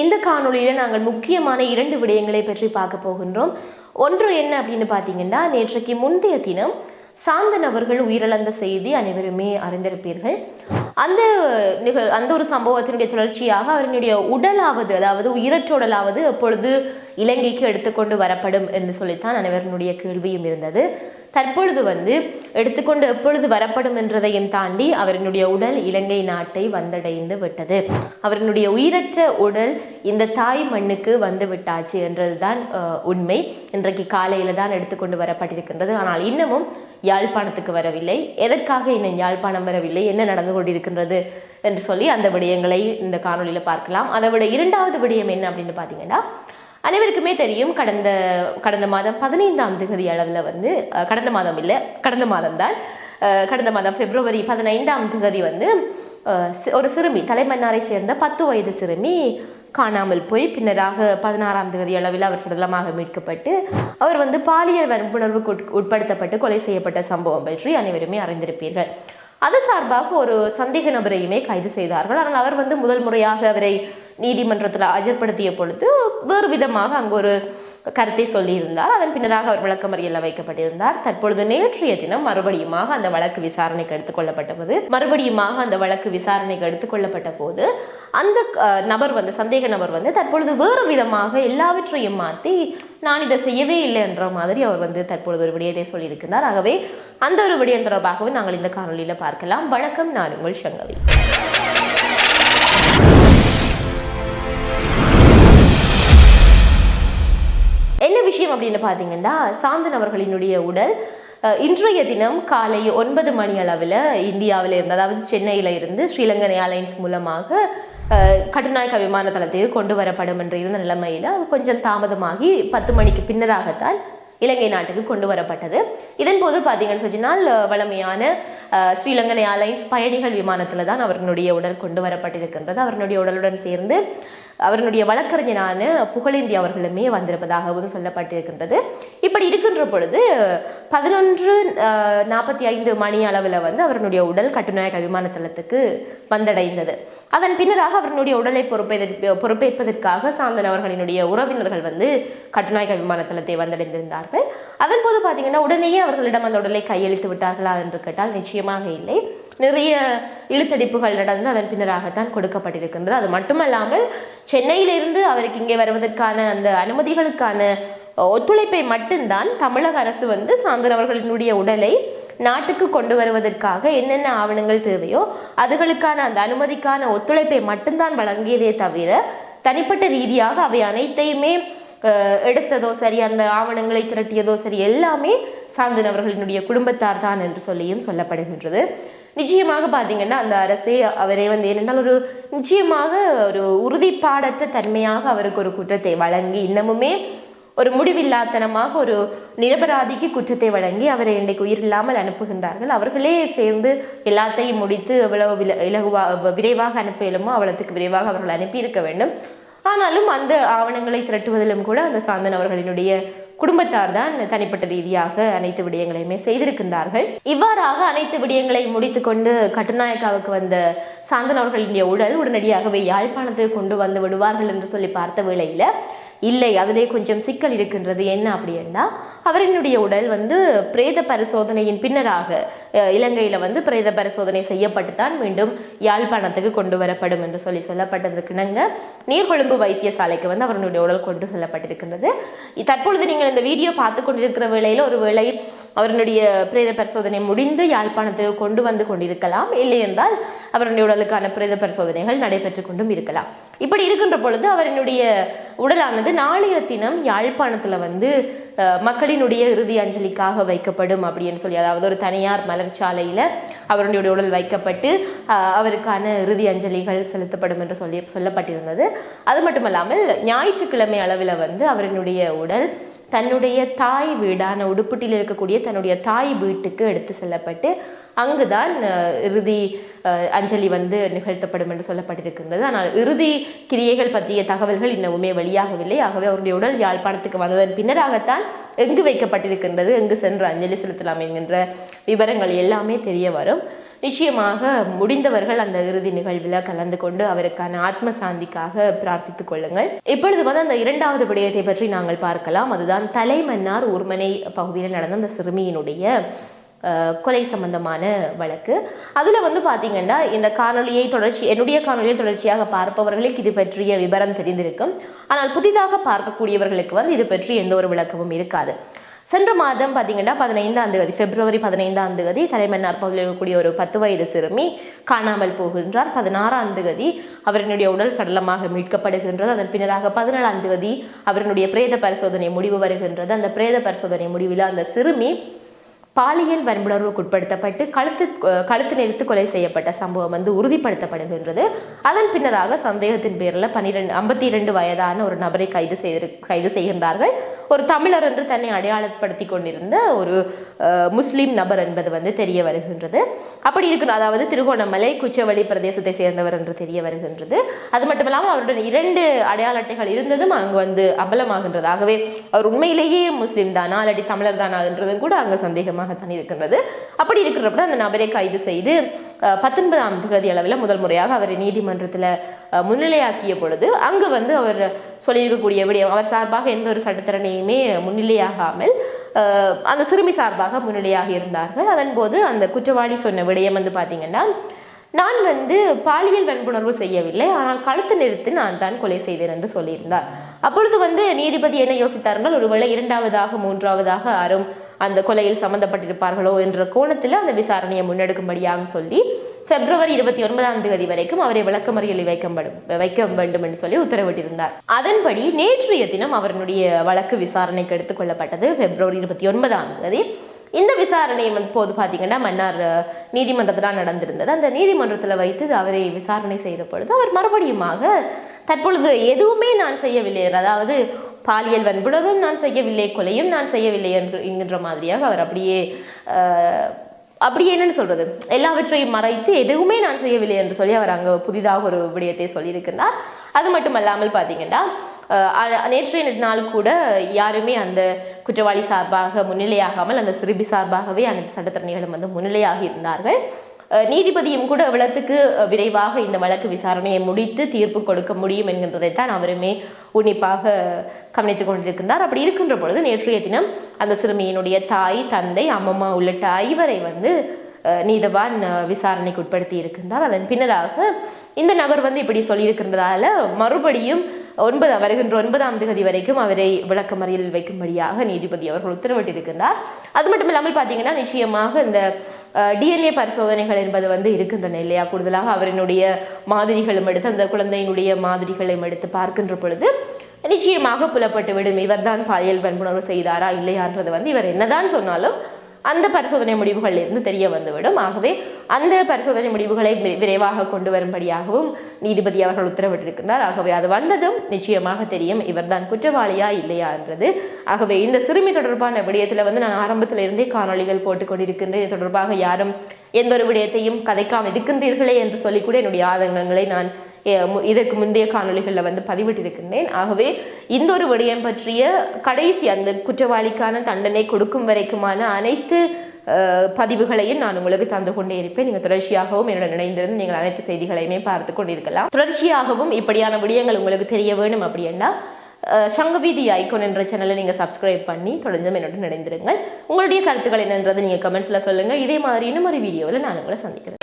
இந்த காணொளியில் நாங்கள் முக்கியமான இரண்டு விடயங்களை பற்றி பார்க்க போகின்றோம். ஒன்று என்ன அப்படின்னு பார்த்தீங்கன்னா நேற்றைக்கு முந்தைய தினம் சாந்தன் அவர்கள் உயிரிழந்த செய்தி அனைவருமே அறிந்திருப்பீர்கள். அந்த நிகழ் அந்த ஒரு சம்பவத்தினுடைய தொடர்ச்சியாக அவர்களுடைய உடலாவது அதாவது உயிரற்ற அப்பொழுது எப்பொழுது இலங்கைக்கு எடுத்துக்கொண்டு வரப்படும் என்று சொல்லித்தான் அனைவருடைய கேள்வியும் இருந்தது. தற்பொழுது வந்து எடுத்துக்கொண்டு எப்பொழுது வரப்படும் என்றதையும் தாண்டி அவரினுடைய உடல் இலங்கை நாட்டை வந்தடைந்து விட்டது. அவரினுடைய உயிரற்ற உடல் இந்த தாய் மண்ணுக்கு வந்து விட்டாச்சு என்றதுதான் உண்மை. இன்றைக்கு காலையில தான் எடுத்துக்கொண்டு வரப்பட்டிருக்கின்றது. ஆனால் இன்னமும் யாழ்ப்பாணத்துக்கு வரவில்லை. எதற்காக இன்னும் யாழ்ப்பாணம் வரவில்லை? என்ன நடந்து கொண்டிருக்கின்றது? என்று சொல்லி அந்த விடயங்களை இந்த காணொலியில் பார்க்கலாம். அதை விட இரண்டாவது விடயம் என்ன அப்படின்னு பார்த்தீங்கன்னா அனைவருக்குமே தெரியும் கடந்த கடந்த மாதம் பதினைந்தாம் தேதி அளவில் வந்து கடந்த மாதம் இல்லை கடந்த மாதம் தான் கடந்த மாதம் பிப்ரவரி பதினைந்தாம் தேதி வந்து ஒரு சிறுமி தலைமன்னாரை சேர்ந்த பத்து வயது சிறுமி காணாமல் போய் பின்னராக பதினாறாம் தேதி அளவில் அவர் சடலமாக மீட்கப்பட்டு அவர் வந்து பாலியல் வன்புணர்வுக்கு உட்- உட்படுத்தப்பட்டு கொலை செய்யப்பட்ட சம்பவம் பற்றி அனைவருமே அறிந்திருப்பீர்கள். அது சார்பாக ஒரு சந்தேக நபரையுமே கைது செய்தார்கள். ஆனால் அவர் வந்து முதல் முறையாக அவரை நீதிமன்றத்தில் ஆஜர்படுத்திய பொழுது வேறு விதமாக அங்கு ஒரு கருத்தை சொல்லியிருந்தார். அதன் பின்னராக அவர் விளக்கமறியலில் வைக்கப்பட்டிருந்தார். தற்பொழுது நேற்றைய தினம் மறுபடியுமாக அந்த வழக்கு விசாரணைக்கு எடுத்துக்கொள்ளப்பட்ட போது மறுபடியுமாக அந்த வழக்கு விசாரணைக்கு எடுத்துக்கொள்ளப்பட்ட போது அந்த நபர் வந்து சந்தேக நபர் வந்து தற்பொழுது வேறு விதமாக எல்லாவற்றையும் மாற்றி நான் இதை செய்யவே இல்லை என்ற மாதிரி அவர் வந்து தற்பொழுது ஒரு விடயத்தை சொல்லியிருக்கிறார் ஆகவே அந்த ஒரு விடயம் தொடர்பாகவே நாங்கள் இந்த காணொலியில் பார்க்கலாம். வணக்கம் நான் உங்கள் சங்கவி. என்ன விஷயம் அப்படின்னு பார்த்தீங்கன்னா சாந்தன் அவர்களினுடைய உடல் இன்றைய தினம் காலை ஒன்பது மணி அளவில் இந்தியாவில் இருந்து அதாவது சென்னையில் இருந்து ஸ்ரீலங்கன் ஏர்லைன்ஸ் மூலமாக கட்டுநாயக்க விமான தளத்துக்கு கொண்டு வரப்படும் என்று இருந்த நிலைமையில் அது கொஞ்சம் தாமதமாகி பத்து மணிக்கு பின்னராகத்தான் இலங்கை நாட்டுக்கு கொண்டு வரப்பட்டது இதன் போது பார்த்தீங்கன்னு சொன்னால் வளமையான வழமையான ஸ்ரீலங்கன் ஏர்லைன்ஸ் பயணிகள் விமானத்தில் தான் அவர்களுடைய உடல் கொண்டு வரப்பட்டிருக்கின்றது அவர்களுடைய உடலுடன் சேர்ந்து அவருடைய வழக்கறிஞரான புகழேந்தி அவர்களுமே வந்திருப்பதாகவும் சொல்லப்பட்டிருக்கின்றது. இப்படி இருக்கின்ற பொழுது பதினொன்று நாற்பத்தி ஐந்து மணி அளவில் வந்து அவருடைய உடல் கட்டுநாயக விமான தளத்துக்கு வந்தடைந்தது. அதன் பின்னராக அவருடைய உடலை பொறுப்பேற்க பொறுப்பேற்பதற்காக சாந்தன் அவர்களினுடைய உறவினர்கள் வந்து கட்டுநாயக விமான தளத்தை வந்தடைந்திருந்தார்கள். அதன் போது பார்த்தீங்கன்னா உடனேயே அவர்களிடம் அந்த உடலை கையளித்து விட்டார்களா என்று கேட்டால் நிச்சயமாக இல்லை. நிறைய இழுத்தடிப்புகள் நடந்து அதன் பின்னராகத்தான் கொடுக்கப்பட்டிருக்கின்றது. அது மட்டுமல்லாமல் சென்னையிலிருந்து அவருக்கு இங்கே வருவதற்கான அந்த அனுமதிகளுக்கான ஒத்துழைப்பை மட்டும்தான் தமிழக அரசு வந்து சாந்தன் அவர்களினுடைய உடலை நாட்டுக்கு கொண்டு வருவதற்காக என்னென்ன ஆவணங்கள் தேவையோ அதுகளுக்கான அந்த அனுமதிக்கான ஒத்துழைப்பை மட்டும்தான் வழங்கியதே தவிர தனிப்பட்ட ரீதியாக அவை அனைத்தையுமே எடுத்ததோ சரி அந்த ஆவணங்களை திரட்டியதோ சரி எல்லாமே சாந்தன் அவர்களினுடைய குடும்பத்தார் தான் என்று சொல்லியும் சொல்லப்படுகின்றது. நிச்சயமாக பார்த்தீங்கன்னா அந்த அரசே அவரே வந்து என்னென்னால் ஒரு நிச்சயமாக ஒரு உறுதிப்பாடற்ற தன்மையாக அவருக்கு ஒரு குற்றத்தை வழங்கி இன்னமுமே ஒரு முடிவில்லாத்தனமாக ஒரு நிரபராதிக்கு குற்றத்தை வழங்கி அவரை இன்றைக்கு உயிர் இல்லாமல் அனுப்புகின்றார்கள். அவர்களே சேர்ந்து எல்லாத்தையும் முடித்து எவ்வளவு வில இலகுவா விரைவாக அனுப்ப இயலுமோ விரைவாக அவர்கள் அனுப்பியிருக்க வேண்டும். ஆனாலும் அந்த ஆவணங்களை திரட்டுவதிலும் கூட அந்த சாந்தன் அவர்களினுடைய குடும்பத்தார் தான் தனிப்பட்ட ரீதியாக அனைத்து விடயங்களையுமே செய்திருக்கின்றார்கள். இவ்வாறாக அனைத்து விடயங்களை முடித்துக்கொண்டு கட்டுநாயக்காவுக்கு வந்த சாந்தன் உடல் உடனடியாகவே யாழ்ப்பாணத்துக்கு கொண்டு வந்து விடுவார்கள் என்று சொல்லி பார்த்த வேளையில இல்லை அதிலே கொஞ்சம் சிக்கல் இருக்கின்றது என்ன அப்படின்னா அவரினுடைய உடல் வந்து பிரேத பரிசோதனையின் பின்னராக இலங்கையில் வந்து பிரேத பரிசோதனை செய்யப்பட்டு தான் மீண்டும் யாழ்ப்பாணத்துக்கு கொண்டு வரப்படும் என்று சொல்லி சொல்லப்பட்டதற்கிணங்க நீர்கொழும்பு வைத்தியசாலைக்கு வந்து அவருடைய உடல் கொண்டு செல்லப்பட்டிருக்கின்றது. தற்பொழுது நீங்கள் இந்த வீடியோ பார்த்து கொண்டிருக்கிற வேளையில் ஒரு வேளை அவருடைய பிரேத பரிசோதனை முடிந்து யாழ்ப்பாணத்துக்கு கொண்டு வந்து கொண்டிருக்கலாம். இல்லை என்றால் அவருடைய உடலுக்கான பிரேத பரிசோதனைகள் நடைபெற்று கொண்டும் இருக்கலாம். இப்படி இருக்கின்ற பொழுது அவரினுடைய உடலானது நாளைய தினம் யாழ்ப்பாணத்தில் வந்து மக்களினுடைய இறுதி அஞ்சலிக்காக வைக்கப்படும் அப்படின்னு சொல்லி அதாவது ஒரு தனியார் மலர்ச்சாலையில் அவருடைய உடல் வைக்கப்பட்டு அஹ், அவருக்கான இறுதி அஞ்சலிகள் செலுத்தப்படும் என்று சொல்லி சொல்லப்பட்டிருந்தது. அது மட்டுமல்லாமல் ஞாயிற்றுக்கிழமை அளவில் வந்து அவரினுடைய உடல் தன்னுடைய தாய் வீடான உடுப்புட்டியில் இருக்கக்கூடிய தன்னுடைய தாய் வீட்டுக்கு எடுத்து செல்லப்பட்டு அங்குதான் தான் இறுதி அஹ், அஞ்சலி வந்து நிகழ்த்தப்படும் என்று சொல்லப்பட்டிருக்கின்றது. ஆனால் இறுதி கிரியைகள் பற்றிய தகவல்கள் இன்னமுமே வெளியாகவில்லை. ஆகவே அவருடைய உடல் யாழ்ப்பாணத்துக்கு வந்ததன் பின்னராகத்தான் எங்கு வைக்கப்பட்டிருக்கின்றது எங்கு சென்று அஞ்சலி செலுத்தலாம் என்கின்ற விவரங்கள் எல்லாமே தெரிய வரும். நிச்சயமாக முடிந்தவர்கள் அந்த இறுதி நிகழ்வில் கலந்து கொண்டு அவருக்கான ஆத்ம சாந்திக்காக பிரார்த்தித்துக் கொள்ளுங்கள். இப்பொழுது வந்து அந்த இரண்டாவது விடயத்தை பற்றி நாங்கள் பார்க்கலாம். அதுதான் தலைமன்னார் ஊர்மனை பகுதியில் நடந்த அந்த சிறுமியினுடைய கொலை சம்பந்தமான வழக்கு. அதில் வந்து பார்த்தீங்கன்னா இந்த காணொளியை தொடர்ச்சி என்னுடைய காணொலியை தொடர்ச்சியாக பார்ப்பவர்களுக்கு இது பற்றிய விவரம் தெரிந்திருக்கும். ஆனால் புதிதாக பார்க்கக்கூடியவர்களுக்கு வந்து இது பற்றி எந்த ஒரு விளக்கமும் இருக்காது. சென்ற மாதம் பார்த்தீங்கன்னா பதினைந்தாம் தேதி பிப்ரவரி பதினைந்தாம் தேதி தலைமன்னார் பகுதியில் இருக்கக்கூடிய ஒரு பத்து வயது சிறுமி காணாமல் போகின்றார். பதினாறாம் தேதி அவரினுடைய உடல் சடலமாக மீட்கப்படுகின்றது. அதன் பின்னராக பதினேழாம் தேதி அவரினுடைய பிரேத பரிசோதனை முடிவு வருகின்றது. அந்த பிரேத பரிசோதனை முடிவில் அந்த சிறுமி பாலியல் வன்புணர்வுக்கு உட்படுத்தப்பட்டு கழுத்து கழுத்து நெரித்து கொலை செய்யப்பட்ட சம்பவம் வந்து உறுதிப்படுத்தப்படுகின்றது அதன் பின்னராக சந்தேகத்தின் பேரில் பன்னிரெண்டு ஐம்பத்தி இரண்டு வயதான ஒரு நபரை கைது செய்து கைது செய்கின்றார்கள். ஒரு தமிழர் என்று தன்னை அடையாளப்படுத்தி கொண்டிருந்த ஒரு முஸ்லீம் நபர் என்பது வந்து தெரிய வருகின்றது. அப்படி இருக்கிற அதாவது திருகோணமலை குச்சவெளி பிரதேசத்தை சேர்ந்தவர் என்று தெரிய வருகின்றது. அது மட்டும் இல்லாமல் அவருடன் இரண்டு அடையாள அட்டைகள் இருந்ததும் அங்கு வந்து அபலமாகின்றது ஆகவே அவர் உண்மையிலேயே முஸ்லீம் தானா அல்லடி தமிழர் தானா என்றதும் கூட அங்கு சந்தேகமாகத்தான் இருக்கின்றது. அப்படி இருக்கிறப்ப அந்த நபரை கைது செய்து பத்தொன்பதாம் தேதி அளவில் முதல் முறையாக அவரை நீதிமன்றத்தில் முன்னிலையாக்கிய பொழுது அங்கு வந்து அவர் சொல்லியிருக்கக்கூடிய விடயம் அவர் சார்பாக எந்த ஒரு சட்டத்திறனையுமே முன்னிலையாகாமல் அந்த சிறுமி சார்பாக முன்னிலையாக இருந்தார்கள். அதன் போது அந்த குற்றவாளி சொன்ன விடயம் வந்து பார்த்தீங்கன்னா நான் வந்து பாலியல் வன்புணர்வு செய்யவில்லை ஆனால் கழுத்து நிறுத்தி நான் தான் கொலை செய்தேன் என்று சொல்லியிருந்தார். அப்பொழுது வந்து நீதிபதி என்ன யோசித்தார்கள்? ஒருவேளை இரண்டாவதாக மூன்றாவதாக யாரும் அந்த கொலையில் சம்பந்தப்பட்டிருப்பார்களோ என்ற கோணத்தில் அந்த விசாரணையை முன்னெடுக்கும்படியாக சொல்லி பிப்ரவரி இருபத்தி ஒன்பதாம் தேதி வரைக்கும் அவரை விளக்கமறியலில் வைக்கப்படும் வைக்க வேண்டும் என்று சொல்லி உத்தரவிட்டிருந்தார். அதன்படி நேற்றைய தினம் அவருடைய வழக்கு விசாரணைக்கு எடுத்துக் கொள்ளப்பட்டது. பிப்ரவரி இருபத்தி ஒன்பதாம் தேதி விசாரணை வந்து போது பார்த்தீங்கன்னா மன்னார் நீதிமன்றத்தில் நடந்திருந்தது. அந்த நீதிமன்றத்தில் வைத்து அவரை விசாரணை செய்த பொழுது அவர் மறுபடியுமாக தற்பொழுது எதுவுமே நான் செய்யவில்லை. அதாவது பாலியல் வன்புணர்வும் நான் செய்யவில்லை கொலையும் நான் செய்யவில்லை என்று என்கின்ற மாதிரியாக அவர் அப்படியே அப்படி என்னன்னு சொல்றது? எல்லாவற்றையும் மறைத்து எதுவுமே நான் செய்யவில்லை என்று சொல்லி அவர் அங்கே புதிதாக ஒரு விடயத்தை சொல்லியிருக்கிறார் அது மட்டும் அல்லாமல் பார்த்தீங்கன்னா நேற்றைய நாள் கூட யாருமே அந்த குற்றவாளி சார்பாக முன்னிலையாகாமல் அந்த சிறுபி சார்பாகவே அனைத்து சட்டத்தரணிகளும் வந்து முன்னிலையாக இருந்தார்கள். நீதிபதியும் கூட இவ்வளத்துக்கு விரைவாக இந்த வழக்கு விசாரணையை முடித்து தீர்ப்பு கொடுக்க முடியும் என்கின்றதைத்தான் அவருமே உன்னிப்பாக கவனித்துக் கொண்டிருக்கின்றார். அப்படி இருக்கின்ற பொழுது நேற்றைய தினம் அந்த சிறுமியினுடைய தாய் தந்தை அம்மம்மா உள்ளிட்ட ஐவரை வந்து நீதவான் விசாரணைக்கு உட்படுத்தி இருக்கின்றார். அதன் பின்னராக இந்த நபர் வந்து இப்படி சொல்லியிருக்கின்றதால மறுபடியும் ஒன்பதாம் வருகின்ற ஒன்பதாம் தேதி வரைக்கும் அவரை விளக்கமறியலில் வைக்கும்படியாக நீதிபதி அவர்கள் உத்தரவிட்டிருக்கின்றார். அது மட்டும் இல்லாமல் பார்த்தீங்கன்னா நிச்சயமாக இந்த டிஎன்ஏ பரிசோதனைகள் என்பது வந்து இருக்கின்றன இல்லையா? கூடுதலாக அவரினுடைய மாதிரிகளும் எடுத்து அந்த குழந்தையினுடைய மாதிரிகளையும் எடுத்து பார்க்கின்ற பொழுது நிச்சயமாக புலப்பட்டு விடும். இவர்தான் பாலியல் வன்புணர்வு செய்தாரா இல்லையான்றது வந்து இவர் என்னதான் சொன்னாலும் அந்த பரிசோதனை முடிவுகளில் இருந்து தெரிய வந்துவிடும். ஆகவே அந்த பரிசோதனை முடிவுகளை வி- விரைவாக கொண்டு வரும்படியாகவும் நீதிபதி அவர்கள் உத்தரவிட்டிருக்கிறார் ஆகவே அது வந்ததும் நிச்சயமாக தெரியும் இவர்தான் குற்றவாளியா இல்லையா என்றது. ஆகவே இந்த சிறுமி தொடர்பான விடயத்தில் வந்து நான் ஆரம்பத்தில் இருந்தே காணொளிகள் போட்டுக் கொண்டிருக்கின்றேன். தொடர்பாக யாரும் எந்த ஒரு விடயத்தையும் கதைக்காமல் இருக்கின்றீர்களே என்று சொல்லி கூட என்னுடைய ஆதங்கங்களை நான் இதற்கு முந்தைய காணொளிகளில் வந்து பதிவிட்டிருக்கின்றேன். ஆகவே இந்த ஒரு விடயம் பற்றிய கடைசி அந்த குற்றவாளிக்கான தண்டனை கொடுக்கும் வரைக்குமான அனைத்து பதிவுகளையும் நான் உங்களுக்கு தந்து கொண்டே இருப்பேன். நீங்கள் தொடர்ச்சியாகவும் என்னுடன் இணைந்திருந்து நீங்கள் அனைத்து செய்திகளையுமே பார்த்து கொண்டிருக்கலாம். தொடர்ச்சியாகவும் இப்படியான விடயங்கள் உங்களுக்கு தெரிய வேணும் அப்படின்னா சங்கவீதி ஐகோன் என்ற சேனலை நீங்கள் சப்ஸ்கிரைப் பண்ணி தொடர்ந்தும் என்னுடன் இணைந்திருங்கள். உங்களுடைய கருத்துக்கள் என்னன்றது நீங்கள் கமெண்ட்ஸில் சொல்லுங்கள். இதே மாதிரி இன்னும் ஒரு வீடியோவில் நான் உங்களை சந்திக்கிறேன்.